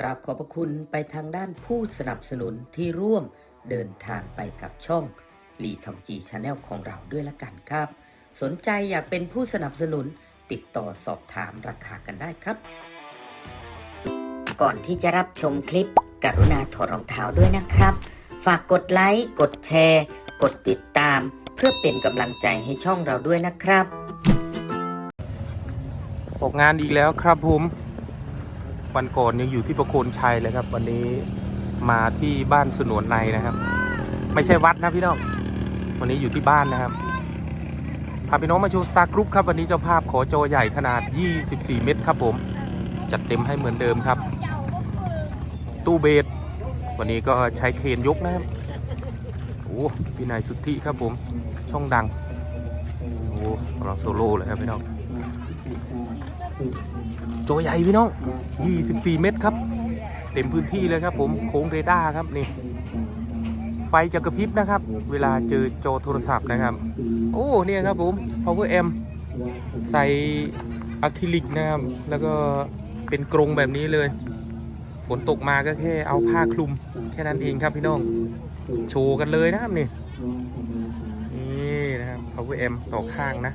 กราบขอบพระคุณไปทางด้านผู้สนับสนุนที่ร่วมเดินทางไปกับช่องลีทองจีชาแนลของเราด้วยละกันครับ สนใจอยากเป็นผู้สนับสนุนติดต่อสอบถามราคากันได้ครับ ก่อนที่จะรับชมคลิป กรุณาถอดรองเท้าด้วยนะครับ ฝากกดไลค์ กดแชร์ กดติดตาม เพื่อเป็นกำลังใจให้ช่องเราด้วยนะครับ ออกงานอีกแล้วครับผม วันก่อนยังอยู่ที่ประโคนชัยเลยครับ วันนี้มาที่บ้านสนวนในนะครับ ไม่ใช่วัดนะพี่น้องวันนี้อยู่ที่บ้านนะครับพาพี่น้องมาชมสตาร์กรุ๊ปครับวันนี้เจ้าภาพขอโจใหญ่ขนาด 24 เมตรครับผม จัดเต็มให้เหมือนเดิมครับ ตู้เบสวันนี้ก็ใช้เครนยกนะครับโอ้พี่นายสุทธิครับผมช่องดังโอ้เราโซโล่เลยครับพี่น้อง โจใหญ่พี่น้อง 24 เมตรครับ เต็มพื้นที่เลยครับผมโค้งเรดาร์ครับนี่ ไฟจะกระพริบนะครับ เวลาเจอจอโทรศัพท์นะครับ โอ้เนี่ยครับผม power amp ใส่อะคริลิกนะครับ แล้วก็เป็นกรงแบบนี้เลย ฝนตกมาก็แค่เอาผ้าคลุม แค่นั้นเองครับพี่น้อง โชว์กันเลยนะครับนี่นี่นะครับ power amp ต่อข้างนะ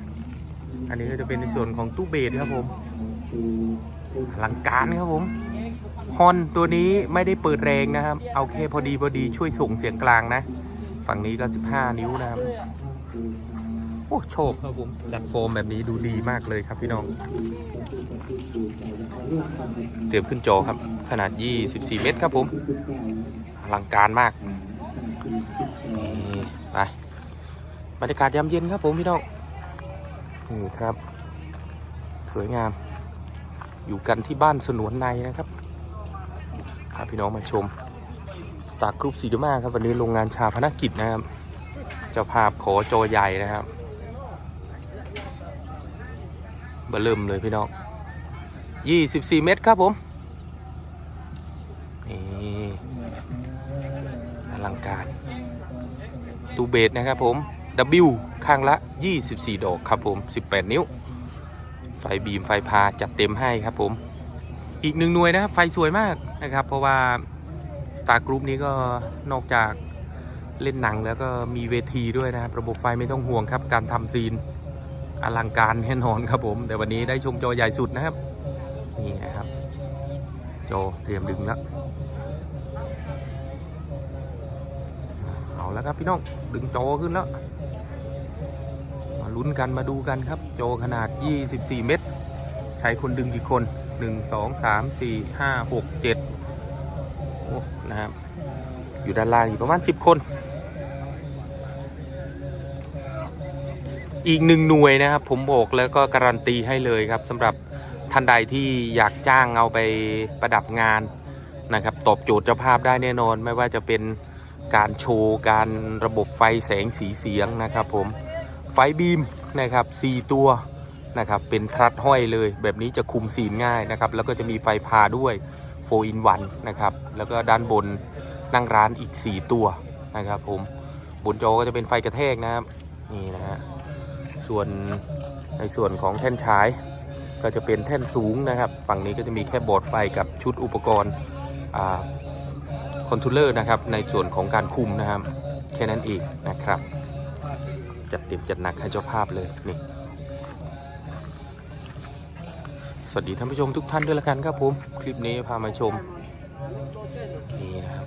อันนี้ก็จะเป็นในส่วนของตู้เบสครับผม อลังการครับผมฮอนตัวนี้ไม่ได้เปิดแรงนะครับ เอาแค่พอดีพอดีช่วยส่งเสียงกลางนะ ฝั่งนี้ก็15 นิ้วนะครับ โอ้โชคครับผมจัดโฟมแบบนี้ดูดีมากเลยครับพี่น้อง เตรียมขึ้นจอครับ ขนาด 24 เมตรครับผมอลังการมากนี่ไปบรรยากาศยามเย็นครับผมพี่น้องนี่ครับ สวยงาม อยู่กันที่บ้านสนวนในนะครับพาพี่น้องมาชมสตาร์กรุ๊ปซีดูมาครับวันนี้โรงงานชาพนักกิจนะครับ เจ้าภาพขอโจใหญ่นะครับเบอร์เริ่มเลยพี่น้อง 24 เมตรครับผม นี่อลังการ ตูเบสนะครับผม W ข้างละ 24 ดอกครับผม 18 นิ้ว ไฟบีมไฟพาจัดเต็มให้ครับผม อีกหนึ่งหน่วยนะครับไฟสวยมากนะครับ เพราะว่า Star Group นี้ก็นอกจากเล่นหนังแล้วก็มีเวทีด้วยนะครับ ระบบไฟไม่ต้องห่วงครับ การทำซีนอลังการแน่นอนครับผม แต่วันนี้ได้ชมจอใหญ่สุดนะครับ นี่นะครับ จอเตรียมดึงแล้วเอาแล้วครับพี่น้องดึงจอขึ้นแล้ว ลุ้นกันมาดูกันครับ โจขนาด 24 เมตร ใช้คนดึงกี่คน 1 2 3 4 5 6 7โอ้นะครับ อยู่ด้านล่างอยู่ประมาณ 10 คน อีกหนึ่งหน่วยนะครับ ผมบอกแล้วก็การันตีให้เลยครับสำหรับท่านใดที่อยากจ้างเอาไปประดับงานนะครับ ตอบโจทย์เจ้าภาพได้แน่นอน ไม่ว่าจะเป็นการโชว์ การระบบไฟแสงสีเสียงนะครับผม ไฟบีมนะครับ 4 ตัวนะครับเป็นทรัดห้อยเลยแบบนี้จะคุมสีนง่ายนะครับ แล้วก็จะมีไฟพาด้วย4 in 1นะครับ แล้วก็ด้านบนนั่งร้านอีก 4 ตัวนะครับ ผมบนจอก็จะเป็นไฟกระแทกนะครับนี่นะฮะส่วนในส่วนของแท่นฉายก็จะเป็นแท่นสูงนะครับ ฝั่งนี้ก็จะมีแค่บอร์ดไฟกับชุดอุปกรณ์คอนโทรลเลอร์นะครับในส่วนของการคุมนะครับแค่นั้นเองนะครับ จัดเต็มจัดหนักให้เจ้าภาพเลยนี่สวัสดีท่านผู้ชมทุกท่านด้วยละกันครับผม คลิปนี้พามาชม นี่นะครับ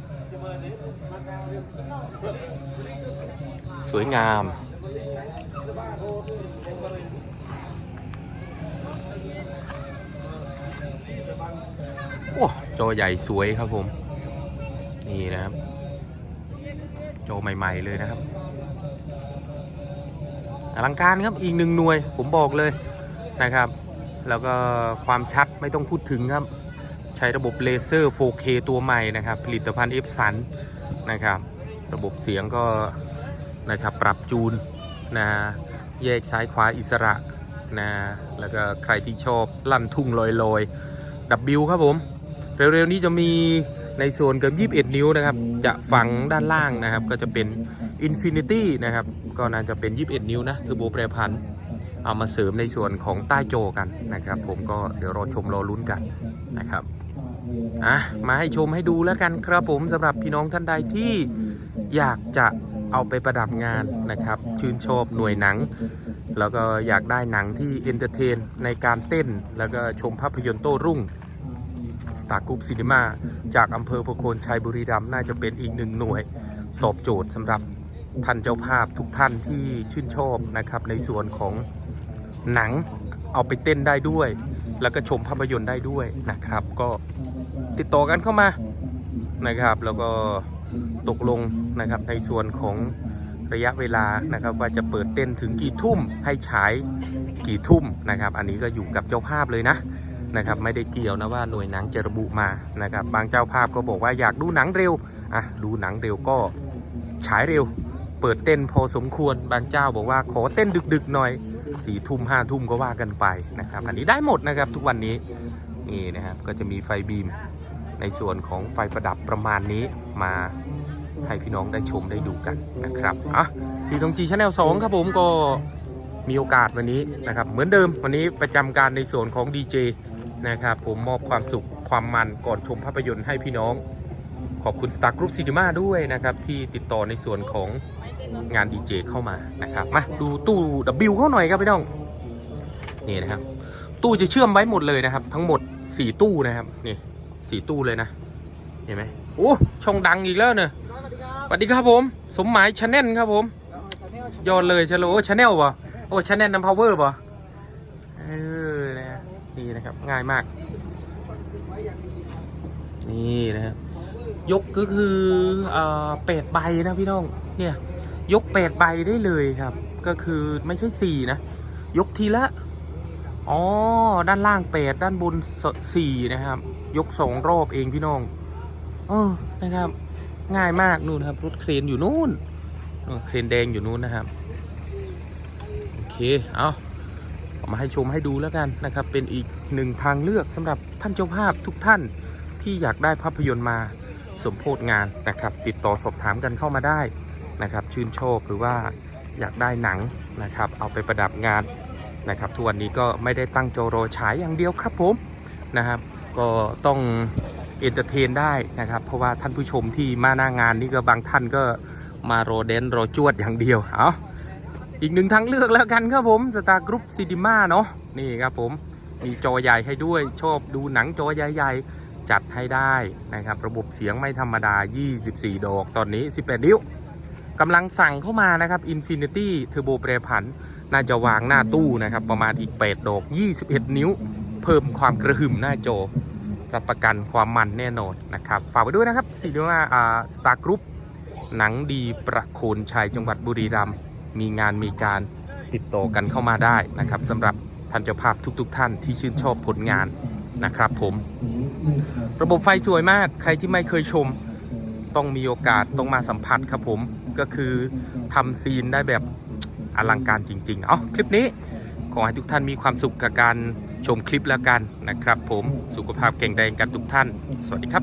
สวยงามโอ้จอใหญ่สวยครับผม นี่นะครับจอใหม่ ๆ เลยนะครับ อลังการครับอีกหนึ่งหน่วยผมบอกเลยนะครับ แล้วก็ความชัดไม่ต้องพูดถึงครับ ใช้ระบบเลเซอร์ 4K ตัวใหม่นะครับ ผลิตภัณฑ์ F สันนะครับ ระบบเสียงก็นะครับปรับจูนนะแยกซ้ายขวาอิสระนะแล้วก็ใครที่ชอบลั่นทุ่งลอยๆ W ครับผม เร็วๆนี้จะมีในส่วนกับ21 นิ้วนะครับ จะฝังด้านล่างนะครับ ก็จะเป็น Infinity นะครับ ก็น่าจะเป็น 21 นิ้วนะเทอร์โบแปรพันเอามาเสริมในส่วนของใต้โจกันนะครับ ผมก็เดี๋ยวรอชมรอลุ้นกันนะครับอะมาให้ชมให้ดูแล้วกันครับผมสำหรับพี่น้องท่านใดที่อยากจะเอาไปประดับงานนะครับ ชื่นชอบหน่วยหนัง แล้วก็อยากได้หนังที่เอนเตอร์เทนในการเต้น แล้วก็ชมภาพยนตร์โต้รุ่ง Star Group Cinema จากอำเภอพโคนชัยบุรีรัมย์น่าจะเป็นอีกหนึ่งหน่วย ตอบโจทย์สำหรับ ท่านเจ้าภาพทุกท่านที่ชื่นชอบนะครับในส่วนของหนังเอาไปเต้นได้ด้วย แล้วก็ชมภาพยนตร์ได้ด้วยนะครับ ก็ติดต่อกันเข้ามานะครับ แล้วก็ตกลงนะครับในส่วนของระยะเวลานะครับว่าจะเปิดเต้นถึงกี่ทุ่มให้ฉายกี่ทุ่มนะครับ อันนี้ก็อยู่กับเจ้าภาพเลยนะนะครับ ไม่ได้เกี่ยวนะว่าหน่วยหนังจะระบุมานะครับ บางเจ้าภาพก็บอกว่าอยากดูหนังเร็วอะดูหนังเร็วก็ฉายเร็ว เปิดเต้นพอสมควรบางเจ้าบอกว่าขอเต้นดึกๆหน่อยสี่ทุ่มห้าทุ่มก็ว่ากันไปนะครับอันนี้ได้หมดนะครับทุกวันนี้นี่นะครับก็จะมีไฟบีมในส่วนของไฟประดับประมาณนี้มาให้พี่น้องได้ชมได้ดูกันนะครับอะดีทองจีชาแนลสองครับผมก็มีโอกาสวันนี้นะครับเหมือนเดิมวันนี้ประจำการในส่วนของดีเจนะครับผมมอบความสุขความมันก่อนชมภาพยนตร์ให้พี่น้อง อบคุณ Star Group Cinema ด้วยนะครับ ที่ติดต่อในส่วนของงานดีเจเข้ามานะครับ มาดูตู้ W เข้าหน่อยครับพี่น้อง นี่นะครับ ตู้จะเชื่อมไว้หมดเลยนะครับ ทั้งหมด 4 ตู้นะครับ นี่สี่ตู้เลยนะ เห็นไหมโอ้ช่องดังอีกแล้วเนอะสวัสดีครับผม สมหมายชาแนลครับผม ยอดเลยชาโลชาแนลวะโอ้ชาแนลน้ำพาวเวอร์ปะเออนะนี่นะครับ ง่ายมาก นี่นะครับ ยกก็คือเอ่อแปดใบนะพี่น้อง เนี่ย ยกแปดใบได้เลยครับ ก็คือไม่ใช่สี่นะ ยกทีละ อ๋อ ด้านล่างแปดด้านบนสี่นะครับ ยกสองรอบเองพี่น้องเออนะครับ ง่ายมากนู่นครับ รถเครนอยู่นู่นนู่น เครนแดงอยู่นู่นนะครับ โอเค เอาเอามาให้ชมให้ดูแล้วกันนะครับ เป็นอีกหนึ่งทางเลือกสำหรับท่านเจ้าภาพทุกท่านที่อยากได้ภาพยนตร์มา สมโพธงานนะครับ ติดต่อสอบถามกันเข้ามาได้นะครับ ชื่นชอบหรือว่าอยากได้หนังนะครับ เอาไปประดับงานนะครับทุกวันนี้ก็ไม่ได้ตั้งโจโรฉายอย่างเดียวครับผมนะครับ ก็ต้องเอนเตอร์เทนได้นะครับ เพราะว่าท่านผู้ชมที่มาหน้างานนี่ก็บางท่านก็มารอเดนรอจวดอย่างเดียวเอาอีกหนึ่งทางเลือกแล้วกันครับผมสตาร์กรุ๊ปซีดิมาเนาะนี่ครับผมมีจอใหญ่ให้ด้วยชอบดูหนังจอใหญ่ๆ จัดให้ได้นะครับ ระบบเสียงไม่ธรรมดา 24 ดอก ตอนนี้ 18 นิ้วกำลังสั่งเข้ามานะครับ Infinity Turbo แปรผัน น่าจะวางหน้าตู้นะครับ ประมาณอีก 8 ดอก 21 นิ้ว เพิ่มความกระหึ่มหน้าจอรับประกันความมันแน่นอนนะครับ ฝากไว้ด้วยนะครับซีดีมาอ่าสตาร์กรุ๊ปหนังดีประโคนชัยจังหวัดบุรีรัมย์มีงานมีการติดต่อกันเข้ามาได้นะครับสำหรับท่านเจ้าภาพทุกๆทท่านที่ชื่นชอบผลงาน นะครับผม ระบบไฟสวยมากใครที่ไม่เคยชม ต้องมีโอกาสต้องมาสัมผัสครับผมก็คือทำซีนได้แบบอลังการจริงๆ เอาคลิปนี้ขอให้ทุกท่านมีความสุขกับการชมคลิปแล้วกันนะครับผมสุขภาพแข็งแรงกันทุกท่าน สวัสดีครับ